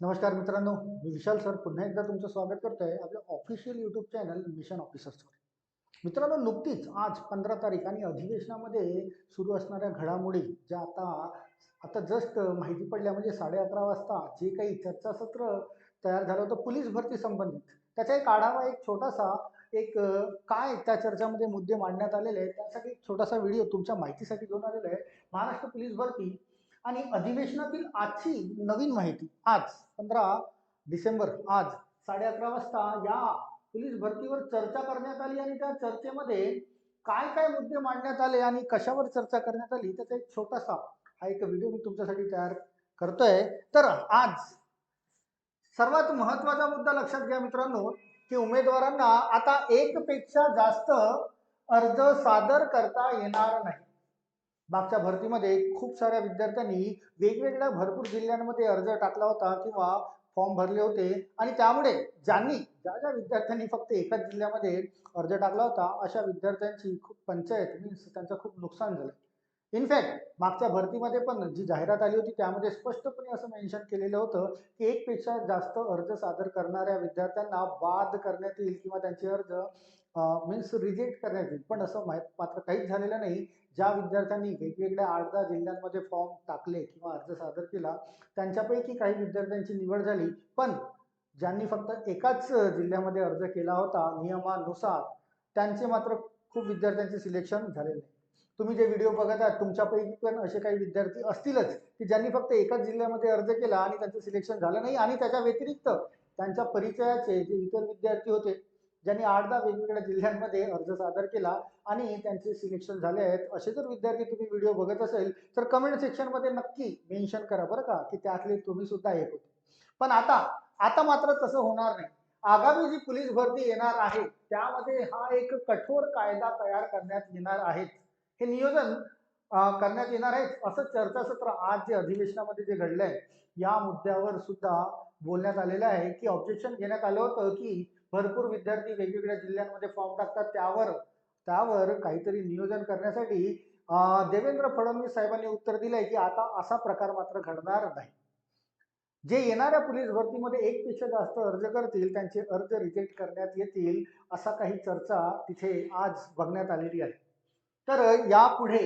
नमस्कार मित्रांनो मी विशाल सर. पुन्हा एकदा तुमचं स्वागत करतोय आपल्या ऑफिशियल यूट्यूब चॅनल मिशन ऑफिसर्सवर मित्रांनो नुकतीच आज पंधरा तारीख आणि अधिवेशनामध्ये सुरू असणाऱ्या घडामोडी ज्या आता आता जस्ट माहिती पडल्या म्हणजे साडे अकरा वाजता जे काही चर्चासत्र तयार झालं होतं पोलीस भरती संबंधित. त्याचा एक आढावा एक छोटासा एक काय त्या चर्चामध्ये मुद्दे मांडण्यात आलेले आहेत त्यासाठी एक छोटासा व्हिडिओ तुमच्या माहितीसाठी घेऊन आलेला आहे. महाराष्ट्र पोलीस भरती आणि अधिवेशनातील आजची नवीन माहिती आज पंधरा डिसेंबर आज साडे अकरा वाजता या पोलीस भरतीवर चर्चा करण्यात आली आणि त्या चर्चेमध्ये काय काय मुद्दे मांडण्यात आले आणि कशावर चर्चा करण्यात आली त्याचा एक छोटासा हा एक व्हिडिओ मी तुमच्यासाठी तयार करतोय. तर आज सर्वात महत्त्वाचा मुद्दा लक्षात घ्या मित्रांनो की उमेदवारांना आता एक पेक्षा जास्त अर्ज सादर करता येणार नाही. मागच्या भरतीमध्ये खूप साऱ्या विद्यार्थ्यांनी वेगवेगळ्या भरपूर जिल्ह्यांमध्ये अर्ज टाकला होता किंवा फॉर्म भरले होते. आणि त्यामुळे ज्यांनी ज्या ज्या विद्यार्थ्यांनी फक्त एकाच जिल्ह्यामध्ये अर्ज टाकला होता अशा विद्यार्थ्यांची खूप पंचायत मीन्स त्यांचं खूप नुकसान झालं. इनफॅक्ट मागच्या भरतीमध्ये पण जी जाहिरात आली होती त्यामध्ये स्पष्टपणे असं मेन्शन केलेलं होतं की एकपेक्षा जास्त अर्ज सादर करणाऱ्या विद्यार्थ्यांना बाद करण्यात येईल किंवा त्यांचे अर्ज मीन्स रिजेक्ट करण्यात येईल पण असं मात्र काहीच झालेलं नाही. ज्या विद्यार्थ्यांनी वेगवेगळ्या आठ दहा जिल्ह्यांमध्ये फॉर्म टाकले किंवा अर्ज सादर केला त्यांच्यापैकी काही विद्यार्थ्यांची निवड झाली. पण ज्यांनी फक्त एकाच जिल्ह्यामध्ये अर्ज केला होता नियमानुसार त्यांचे मात्र खूप विद्यार्थ्यांचे सिलेक्शन झालेले नाही. तुम्ही जे व्हिडिओ बघत आहात तुमच्यापैकी पण असे काही विद्यार्थी असतीलच की ज्यांनी फक्त एकाच जिल्ह्यामध्ये अर्ज केला आणि त्यांचं सिलेक्शन झालं नाही आणि त्याच्या व्यतिरिक्त त्यांच्या परिचयाचे जे इतर विद्यार्थी होते ज्यांनी आठ दहा वेगवेगळ्या जिल्ह्यांमध्ये अर्ज सादर केला आणि त्यांचे सिलेक्शन झाले आहेत. असे जर विद्यार्थी तुम्ही व्हिडिओ बघत असेल तर कमेंट सेक्शनमध्ये नक्की मेन्शन करा बरं का की त्यातले तुम्ही सुद्धा एक होते. पण आता आता मात्र तसं होणार नाही. आगामी जी पोलीस भरती येणार आहे त्यामध्ये हा एक कठोर कायदा तयार करण्यात येणार आहे. हे नियोजन करण्यात येणार आहे. असं चर्चासत्र आज जे अधिवेशनामध्ये जे घडलंय या मुद्द्यावर सुद्धा बोलण्यात आलेलं आहे की ऑब्जेक्शन घेण्यात आलं होतं की भरपूर विद्यार्थी वेगवेगळ्या जिल्ह्यांमध्ये फॉर्म टाकतात. त्यावर त्यावर काहीतरी नियोजन करण्यासाठी देवेंद्र फडणवीस साहेबांनी उत्तर दिलंय की आता असा प्रकार मात्र घडणार नाही. जे येणाऱ्या पोलीस भरतीमध्ये एक पेक्षा जास्त अर्ज करतील त्यांचे अर्ज रिजेक्ट करण्यात येतील असा काही चर्चा तिथे आज बघण्यात आलेली आहे. तर यापुढे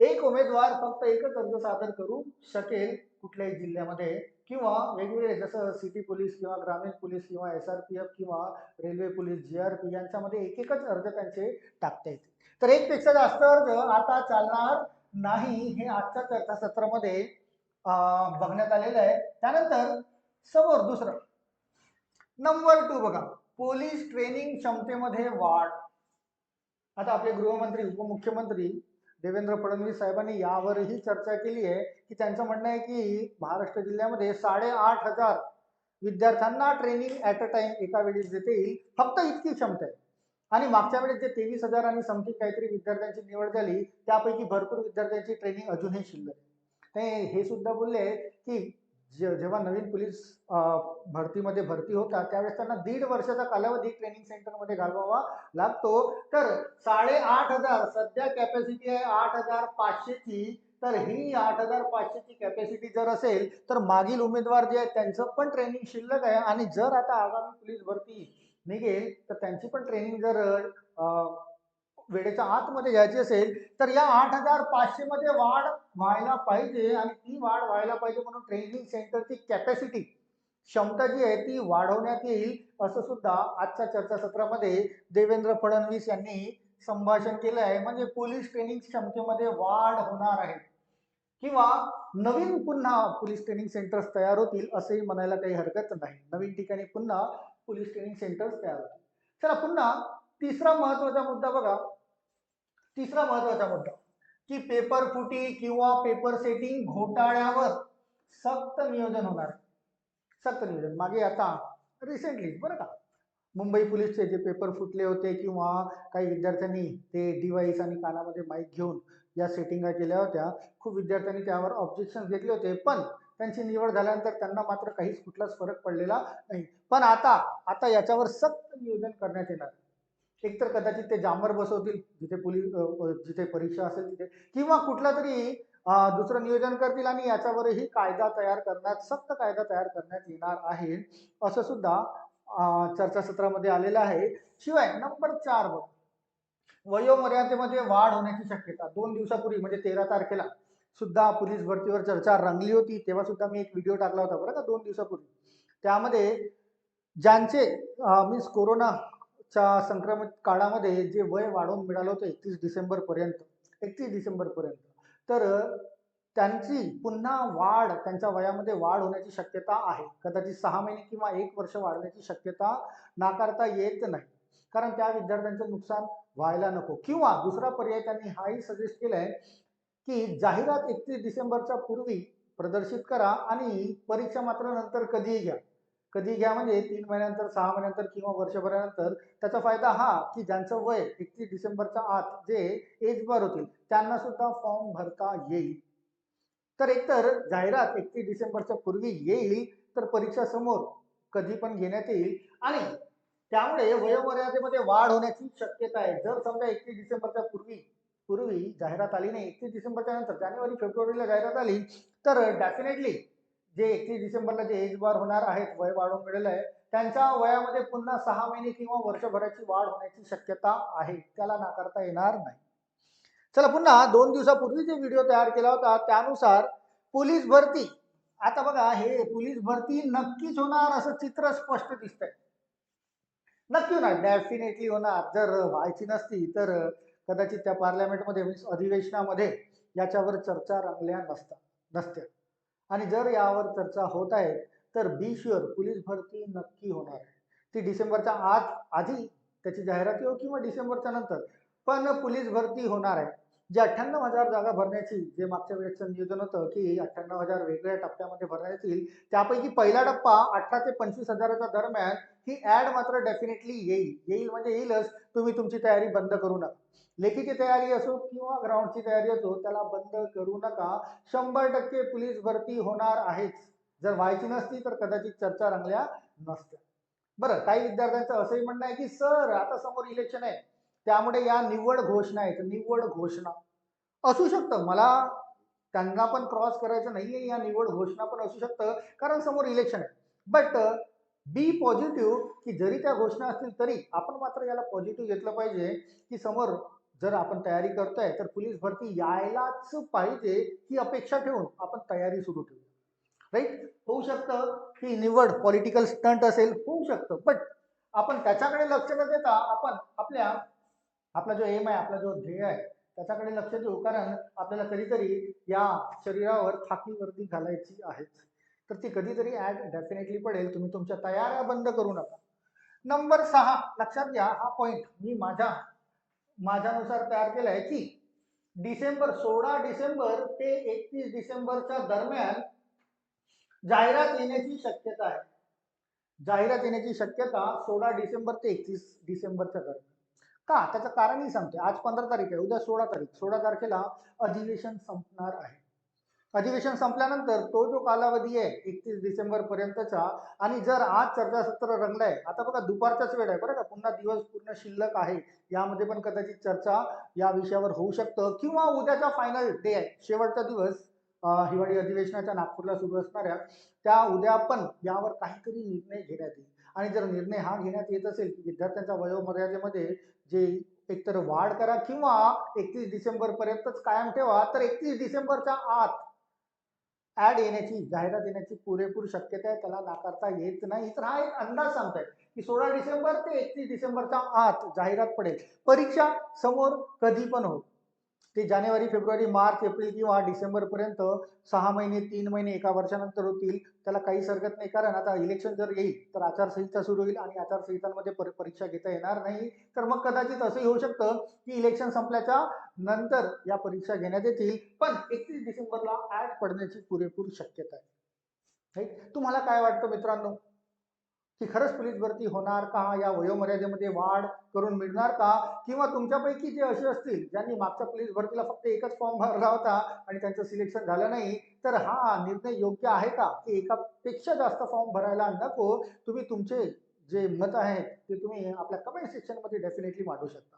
एक उमेदवार फक्त एकच अर्ज सादर करू शकेल कुठल्याही जिल्ह्यामध्ये. किंवा वेगवेगळे जसं सिटी पोलीस किंवा ग्रामीण पोलीस किंवा एस आर पी एफ किंवा railway police G R P यांच्यामध्ये एक एकच अर्ज त्यांचे टाकता येतील तर एकपेक्षा जास्त अर्ज आता चालणार नाही हे आजच्या चर्चासत्रामध्ये बघण्यात आलेलं आहे. त्यानंतर समोर दुसरं. नंबर टू बघा. पोलीस ट्रेनिंग क्षमतेमध्ये वाढ. आता आपले गृहमंत्री उपमुख्यमंत्री देवेंद्र फडणवीस साहेबांनी यावरही चर्चा केली आहे की त्यांचं म्हणणं आहे की महाराष्ट्र जिल्ह्यामध्ये साडेआठ हजार विद्यार्थ्यांना ट्रेनिंग ॲट अ टाइम एका वेळेस देता येईल फक्त इतकी क्षमता आहे आणि मागच्या वेळेस जे तेवीस हजार आणि समथिंग काहीतरी विद्यार्थ्यांची निवड झाली त्यापैकी भरपूर विद्यार्थ्यांची ट्रेनिंग अजूनही शिल्लक आहे. ते हे सुद्धा बोलले की जे- जेव्हा नवीन पोलीस भरतीमध्ये भरती होतात त्यावेळेस त्यांना दीड वर्षाचा कालावधी ट्रेनिंग सेंटरमध्ये घालवावा लागतो. तर साडेआठ हजार सध्या कॅपॅसिटी आहे आठ हजार पाचशेची. तर ही आठ हजार पाचशेची कॅपॅसिटी जर असेल तर मागील उमेदवार जे आहेत त्यांचं पण ट्रेनिंग शिल्लक आहे. आणि जर आता आगामी पोलीस भरती निघेल तर त्यांची पण ट्रेनिंग जर वेळेच्या आतमध्ये घ्यायची असेल तर या आठ हजार पाचशे मध्ये वाढ व्हायला पाहिजे आणि ती वाढ व्हायला पाहिजे म्हणून ट्रेनिंग सेंटरची कॅपॅसिटी क्षमता जी आहे ती वाढवण्यात येईल असं सुद्धा आजच्या चर्चासत्रामध्ये देवेंद्र फडणवीस यांनी संभाषण केलं आहे. म्हणजे पोलीस ट्रेनिंग क्षमतेमध्ये वाढ होणार आहे. किंवा नवीन पुन्हा पोलीस ट्रेनिंग सेंटर्स तयार होतील असंही म्हणायला काही हरकत नाही. नवीन ठिकाणी पुन्हा पोलीस ट्रेनिंग सेंटर्स तयार होतील. चला पुन्हा तिसरा महत्त्वाचा मुद्दा बघा. तिसरा महत्त्वाचा मुद्दा की पेपर फुटी किंवा पेपर सेटिंग घोटाळ्यावर सक्त नियोजन होणार. सक्त नियोजन. मागे आता रिसेंटली बरं का? मुंबई पोलीसचे जे पेपर फुटले होते किंवा काही विद्यार्थ्यांनी ते डिव्हाइस आणि कानामध्ये माईक घेऊन या सेटिंगा केल्या होत्या खूप विद्यार्थ्यांनी त्यावर ऑब्जेक्शन घेतले होते. पण त्यांची निवड झाल्यानंतर त्यांना मात्र काहीच कुठलाच फरक पडलेला नाही. पण आता आता याच्यावर सक्त नियोजन करण्यात येणार. एकतर कदाचित ते जांबर बसवतील जिथे पोलीस जिथे परीक्षा असेल तिथे किंवा कुठला तरी दुसरं नियोजन करतील आणि याच्यावरही कायदा तयार करण्यात सक्त कायदा तयार करण्यात येणार आहे असं सुद्धा अं, चर्चासत्रामध्ये आलेलं आहे. शिवाय नंबर चार बघ. वयोमर्यादेमध्ये वाढ होण्याची शक्यता. दोन दिवसापूर्वी म्हणजे तेरा तारखेला सुद्धा पोलीस भरतीवर चर्चा रंगली होती. तेव्हा सुद्धा मी एक व्हिडिओ टाकला होता बरं का दोन दिवसापूर्वी. त्यामध्ये ज्यांचे मीन्स कोरोना च्या संक्रमित काळामध्ये जे वय वाढवून मिळालं होतं एकतीस डिसेंबर पर्यंत एकतीस डिसेंबर पर्यंत तर त्यांची पुन्हा वाढ त्यांच्या वयामध्ये वाढ होण्याची शक्यता आहे. कदाचित सहा महिने किंवा एक वर्ष वाढण्याची शक्यता नाकारता येत नाही. कारण त्या विद्यार्थ्यांचं नुकसान व्हायला नको. किंवा दुसरा पर्याय त्यांनी हाही सजेस्ट केलाय की जाहिरात एकतीस डिसेंबरच्या पूर्वी प्रदर्शित करा आणि परीक्षा मात्र नंतर कधीही घ्या. कधी घ्या म्हणजे तीन महिन्यानंतर सहा महिन्यानंतर किंवा वर्षभरानंतर त्याचा फायदा हा की ज्यांचं वय एकतीस डिसेंबरच्या आत जे एज बार होतील त्यांना सुद्धा फॉर्म भरता येईल. तर एकतर जाहिरात एकतीस डिसेंबरच्या पूर्वी येईल तर परीक्षा समोर कधी पण घेण्यात येईल. आणि त्यामुळे वयोमर्यादेमध्ये वाढ होण्याची शक्यता आहे. जर समजा एकतीस डिसेंबरच्या पूर्वी पूर्वी जाहिरात आली नाही एकतीस डिसेंबरच्या नंतर जानेवारी फेब्रुवारीला जाहिरात आली तर डेफिनेटली जे एकतीस डिसेंबरला जे एज बार होणार आहेत वय वाढून मिळेल आहे त्यांच्या वयामध्ये पुन्हा सहा महिने किंवा वर्षभराची वाढ होण्याची शक्यता आहे. त्याला नाकारता येणार नाही. चला पुन्हा दोन दिवसापूर्वी जे व्हिडिओ तयार केला होता त्यानुसार पोलीस भरती. आता बघा हे पोलीस भरती नक्कीच होणार असं चित्र स्पष्ट दिसतंय. नक्की होणार. डेफिनेटली होणार. जर व्हायची नसती तर कदाचित त्या पार्लमेंटमध्ये अधिवेशनामध्ये याच्यावर चर्चा रंगल्या नसता नसत्या. आणि जर यावर चर्चा होत आहे तर बी शुअर पोलीस भरती नक्की होणार. आहे ती डिसेंबरच्या आत आधी त्याची जाहिरात येऊ हो किंवा डिसेंबरच्या नंतर. पण पोलीस भरती होणार आहे. जे अठ्ठ्याण्णव हजार जागा भरण्याची जे मागच्या वेळेचं नियोजन होतं की अठ्ठ्याण्णव हजार वेगळ्या टप्प्यामध्ये भरण्यात येईल त्यापैकी पहिला टप्पा अठरा ते पंचवीस हजाराच्या दरम्यान ही ऍड मात्र डेफिनेटली येईल. येईल म्हणजे येईलच. तुम्ही तुमची तयारी बंद करू नका. लेखीची तयारी असो किंवा ग्राउंडची तयारी असो त्याला बंद करू नका. शंभर टक्के पोलीस भरती होणार आहेच. जर व्हायची नसती तर कदाचित चर्चा रंगल्या नसत्या. बरं काही विद्यार्थ्यांचं असंही म्हणणं आहे की सर आता समोर इलेक्शन आहे. त्यामुळे या निवड घोषणा आहेत निव्वळ घोषणा. असू शकतं. मला त्यांना पण क्रॉस करायचं नाहीये या निवड घोषणा पण असू शकतं कारण समोर इलेक्शन आहे. बट बी पॉझिटिव्ह की जरी त्या घोषणा असतील तरी आपण मात्र याला पॉझिटिव्ह घेतलं पाहिजे की समोर जर आपण तयारी करतोय तर पोलीस भरती यायलाच पाहिजे ही अपेक्षा ठेवून आपण तयारी सुरू ठेवू राईट होऊ शकतं की निवड पॉलिटिकल स्टंट असेल होऊ शकतं. बट आपण त्याच्याकडे लक्ष न देता आपण आपल्या आपला जो एम आहे आपला जो ध्येय आहे त्याच्याकडे लक्ष देऊ. कारण आपल्याला कधीतरी या शरीरावर खाकी वर्दी घालायची आहेच तर ती कधीतरी ऍड डेफिनेटली पडेल. तुम्ही तुमच्या तयाऱ्या बंद करू नका. नंबर सहा लक्षात घ्या हा पॉइंट मी माझ्या माझ्यानुसार तयार केला आहे की डिसेंबर सोळा डिसेंबर ते एकतीस डिसेंबरच्या दरम्यान जाहिरात येण्याची शक्यता आहे. जाहिरात येण्याची शक्यता सोळा डिसेंबर ते एकतीस डिसेंबरच्या दरम्यान. का? त्याचं कारणही सांगते आज पंधरा तारीख आहे. उद्या सोळा तारीख. सोळा तारखेला अधिवेशन संपणार आहे. अधिवेशन संपल्यानंतर तो जो कालावधी आहे एकतीस डिसेंबर पर्यंतचा आणि जर आज चर्चासत्र रंगलाय आता बघा दुपारचाच वेळ आहे बरं का. पुन्हा दिवस पूर्ण शिल्लक आहे. यामध्ये पण कदाचित चर्चा या विषयावर होऊ शकतं. किंवा उद्याचा फायनल डे आहे. शेवटचा दिवस हिवाळी अधिवेशनाच्या नागपूरला सुरू असणाऱ्या त्या उद्या पण यावर काहीतरी निर्णय घेण्यात येईल. आणि जर निर्णय हा घेण्यात येत असेल की विद्यार्थ्यांच्या वयोमर्यादेमध्ये जे एकतर वाढ करा किंवा एकतीस डिसेंबर पर्यंतच कायम ठेवा तर एकतीस डिसेंबरच्या आत ऍड येण्याची जाहिरात येण्याची पुरेपूर शक्यता आहे. त्याला नाकारता येत नाही. तर हा एक अंदाज सांगताय की सोळा डिसेंबर ते एकतीस डिसेंबरच्या आत जाहिरात पडेल. परीक्षा समोर कधी पण हो ते जानेवारी फेब्रुवारी मार्च एप्रिल किंवा डिसेंबरपर्यंत सहा महिने तीन महिने एका वर्षानंतर होतील. त्याला काहीच हरकत नाही कारण आता इलेक्शन जर येईल तर आचारसंहिता सुरू होईल आणि आचारसंहितांमध्ये पर- परीक्षा घेता येणार नाही. तर मग कदाचित असंही होऊ शकतं की इलेक्शन संपल्याच्या नंतर या परीक्षा घेण्यात येतील पण एकतीस डिसेंबरला ॲड पडण्याची पुरेपूर शक्यता आहे. तुम्हाला काय वाटतं मित्रांनो? की खरंच पोलीस भरती होणार का? या वयोमर्यादेमध्ये वाढ करून मिळणार का? किंवा तुमच्यापैकी जे असे असतील ज्यांनी मागच्या पोलीस भरतीला फक्त एकच फॉर्म भरला होता आणि त्यांचं सिलेक्शन झालं नाही तर हा निर्णय योग्य आहे का? की एकापेक्षा जास्त फॉर्म भरायला नको? तुम्ही तुमचे जे मत आहेत ते तुम्ही आपल्या कमेंट सेक्शनमध्ये डेफिनेटली मांडू शकता.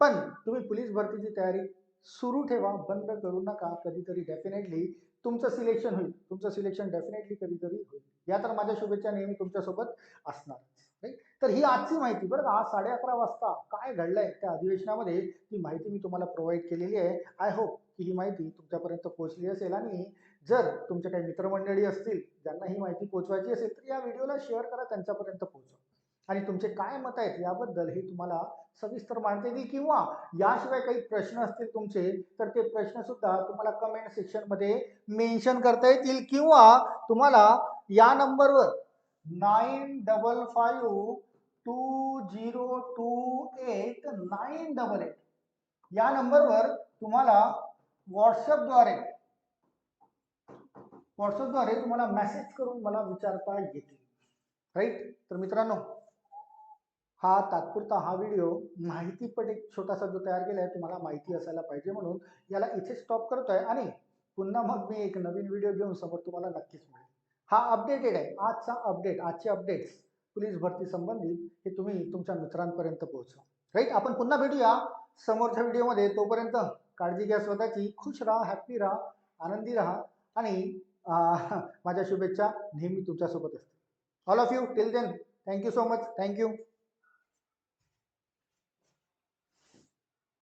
पण तुम्ही पोलीस भरतीची तयारी सुरू ठेवा बंद करू नका कधीतरी डेफिनेटली तुमचं सिलेक्शन होईल. तुमचं सिलेक्शन डेफिनेटली कधीतरी होईल. या तर माझ्या शुभेच्छा नेहमी तुमच्यासोबत असणार. राईट तर ही आजची माहिती. बरं का आज साडे अकरा वाजता काय घडलंय त्या अधिवेशनामध्ये ती माहिती मी तुम्हाला प्रोव्हाइड केलेली आहे. आय होप की ही माहिती तुमच्यापर्यंत पोहोचली असेल आणि जर तुमचे काही मित्रमंडळी असतील ज्यांना ही माहिती पोहोचवायची असेल तर या व्हिडिओला शेअर करा त्यांच्यापर्यंत पोहोचवा. आणि तुमचे काय मत आहेत याबद्दल हे तुम्हाला सविस्तर मांडते येतील किंवा याशिवाय काही प्रश्न असतील तुमचे तर ते प्रश्न सुद्धा तुम्हाला कमेंट सेक्शनमध्ये मेन्शन करता येतील किंवा तुम्हाला या नंबरवर nine double five two zero two eight nine double eight या नंबरवर तुम्हाला व्हॉट्सअपद्वारे व्हॉट्सअपद्वारे तुम्हाला मेसेज करून मला विचारता येतील. राईट तर मित्रांनो हा तात्पुरता हा व्हिडिओ माहितीपट एक छोटासा जो तयार केला आहे तुम्हाला माहिती असायला पाहिजे म्हणून याला इथे स्टॉप करतो आहे आणि पुन्हा मग मी एक नवीन व्हिडिओ घेऊन समोर तुम्हाला नक्कीच मिळेल. हा अपडेटेड आहे. आजचा अपडेट आजचे अपडेट्स पोलीस भरती संबंधित हे तुम्ही तुमच्या मित्रांपर्यंत पोहोचवा. राईट आपण पुन्हा भेटूया समोरच्या व्हिडिओमध्ये. तोपर्यंत काळजी घ्या स्वतःची. खुश राहा हॅप्पी राहा आनंदी राहा आणि माझ्या शुभेच्छा नेहमी तुमच्यासोबत असतील. All of you till then thank you so much thank you